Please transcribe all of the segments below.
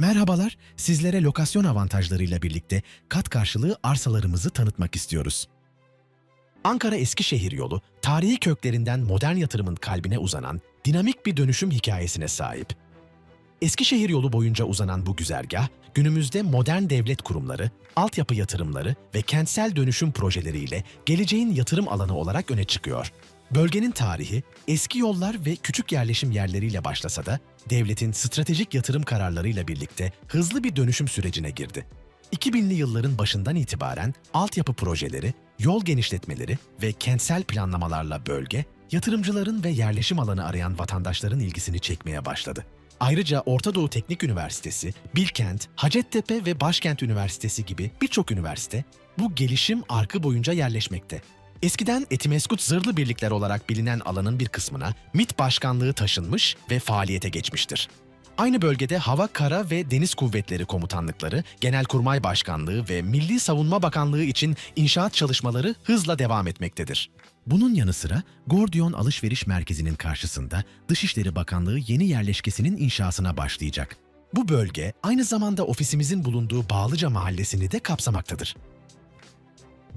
Merhabalar, sizlere lokasyon avantajlarıyla birlikte kat karşılığı arsalarımızı tanıtmak istiyoruz. Ankara-Eskişehir yolu, tarihi köklerinden modern yatırımın kalbine uzanan dinamik bir dönüşüm hikayesine sahip. Eskişehir yolu boyunca uzanan bu güzergah, günümüzde modern devlet kurumları, altyapı yatırımları ve kentsel dönüşüm projeleriyle geleceğin yatırım alanı olarak öne çıkıyor. Bölgenin tarihi, eski yollar ve küçük yerleşim yerleriyle başlasa da, devletin stratejik yatırım kararlarıyla birlikte hızlı bir dönüşüm sürecine girdi. 2000'li yılların başından itibaren altyapı projeleri, yol genişletmeleri ve kentsel planlamalarla bölge, yatırımcıların ve yerleşim alanı arayan vatandaşların ilgisini çekmeye başladı. Ayrıca Orta Doğu Teknik Üniversitesi, Bilkent, Hacettepe ve Başkent Üniversitesi gibi birçok üniversite bu gelişim arkı boyunca yerleşmekte. Eskiden Etimeskut Zırhlı Birlikler olarak bilinen alanın bir kısmına MİT Başkanlığı taşınmış ve faaliyete geçmiştir. Aynı bölgede Hava, Kara ve Deniz Kuvvetleri Komutanlıkları, Genelkurmay Başkanlığı ve Milli Savunma Bakanlığı için inşaat çalışmaları hızla devam etmektedir. Bunun yanı sıra Gordiyon Alışveriş Merkezi'nin karşısında Dışişleri Bakanlığı yeni yerleşkesinin inşasına başlayacak. Bu bölge aynı zamanda ofisimizin bulunduğu Bağlıca Mahallesi'ni de kapsamaktadır.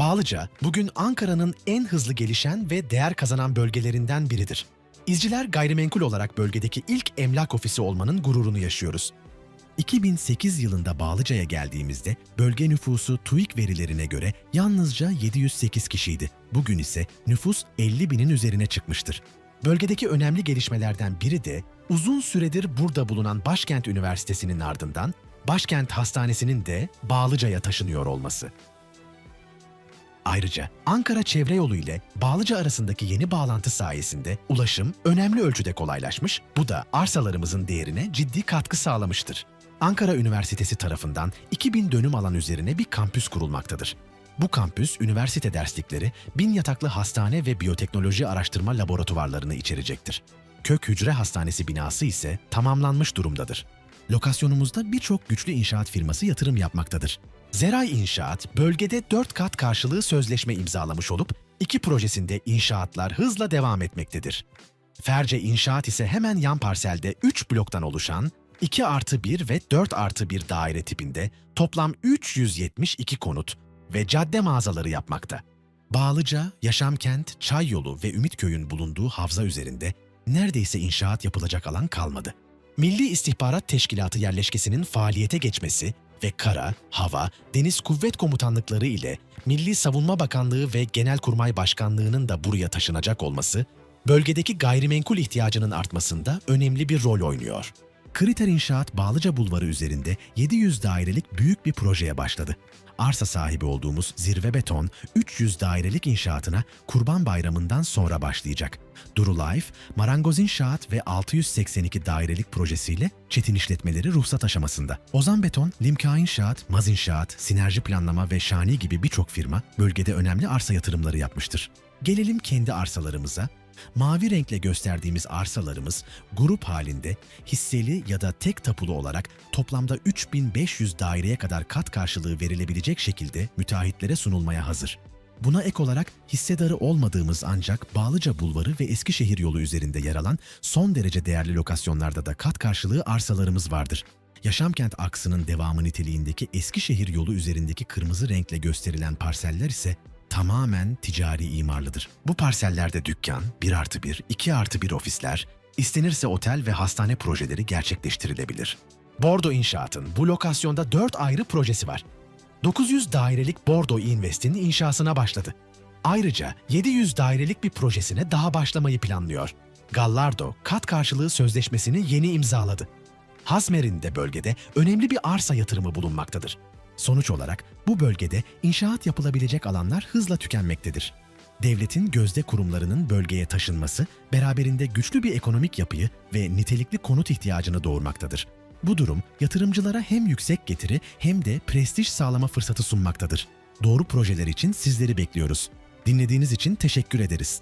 Bağlıca, bugün Ankara'nın en hızlı gelişen ve değer kazanan bölgelerinden biridir. İzciler gayrimenkul olarak bölgedeki ilk emlak ofisi olmanın gururunu yaşıyoruz. 2008 yılında Bağlıca'ya geldiğimizde bölge nüfusu TÜİK verilerine göre yalnızca 708 kişiydi. Bugün ise nüfus 50 binin üzerine çıkmıştır. Bölgedeki önemli gelişmelerden biri de uzun süredir burada bulunan Başkent Üniversitesi'nin ardından Başkent Hastanesi'nin de Bağlıca'ya taşınıyor olması. Ayrıca Ankara Çevre Yolu ile Bağlıca arasındaki yeni bağlantı sayesinde ulaşım önemli ölçüde kolaylaşmış, bu da arsalarımızın değerine ciddi katkı sağlamıştır. Ankara Üniversitesi tarafından 2000 dönüm alan üzerine bir kampüs kurulmaktadır. Bu kampüs üniversite derslikleri, bin yataklı hastane ve biyoteknoloji araştırma laboratuvarlarını içerecektir. Kök Hücre Hastanesi binası ise tamamlanmış durumdadır. Lokasyonumuzda birçok güçlü inşaat firması yatırım yapmaktadır. Zeray İnşaat, bölgede 4 kat karşılığı sözleşme imzalamış olup, iki projesinde inşaatlar hızla devam etmektedir. Ferce İnşaat ise hemen yan parselde 3 bloktan oluşan 2 artı 1 ve 4 artı 1 daire tipinde toplam 372 konut ve cadde mağazaları yapmakta. Bağlıca, Yaşamkent, Çay Yolu ve Ümitköy'ün bulunduğu havza üzerinde neredeyse inşaat yapılacak alan kalmadı. Milli İstihbarat Teşkilatı yerleşkesinin faaliyete geçmesi ve Kara, Hava, Deniz Kuvvet Komutanlıkları ile Milli Savunma Bakanlığı ve Genelkurmay Başkanlığı'nın da buraya taşınacak olması, bölgedeki gayrimenkul ihtiyacının artmasında önemli bir rol oynuyor. Kriter İnşaat Bağlıca Bulvarı üzerinde 700 dairelik büyük bir projeye başladı. Arsa sahibi olduğumuz Zirve Beton 300 dairelik inşaatına Kurban Bayramı'ndan sonra başlayacak. Duru Life, Marangoz İnşaat ve 682 dairelik projesiyle çetin işletmeleri ruhsat aşamasında. Ozan Beton, Limka İnşaat, Maz İnşaat, Sinerji Planlama ve Şani gibi birçok firma bölgede önemli arsa yatırımları yapmıştır. Gelelim kendi arsalarımıza. Mavi renkle gösterdiğimiz arsalarımız grup halinde hisseli ya da tek tapulu olarak toplamda 3500 daireye kadar kat karşılığı verilebilecek şekilde müteahhitlere sunulmaya hazır. Buna ek olarak hissedarı olmadığımız ancak Bağlıca Bulvarı ve Eskişehir yolu üzerinde yer alan son derece değerli lokasyonlarda da kat karşılığı arsalarımız vardır. Yaşamkent aksının devamı niteliğindeki Eskişehir yolu üzerindeki kırmızı renkle gösterilen parseller ise tamamen ticari imarlıdır. Bu parsellerde dükkan, 1 artı 1, 2 artı 1 ofisler, istenirse otel ve hastane projeleri gerçekleştirilebilir. Bordo İnşaat'ın bu lokasyonda 4 ayrı projesi var. 900 dairelik Bordo Invest'in inşasına başladı. Ayrıca 700 dairelik bir projesine daha başlamayı planlıyor. Gallardo kat karşılığı sözleşmesini yeni imzaladı. Hasmer'in de bölgede önemli bir arsa yatırımı bulunmaktadır. Sonuç olarak bu bölgede inşaat yapılabilecek alanlar hızla tükenmektedir. Devletin gözde kurumlarının bölgeye taşınması beraberinde güçlü bir ekonomik yapıyı ve nitelikli konut ihtiyacını doğurmaktadır. Bu durum yatırımcılara hem yüksek getiri hem de prestij sağlama fırsatı sunmaktadır. Doğru projeler için sizleri bekliyoruz. Dinlediğiniz için teşekkür ederiz.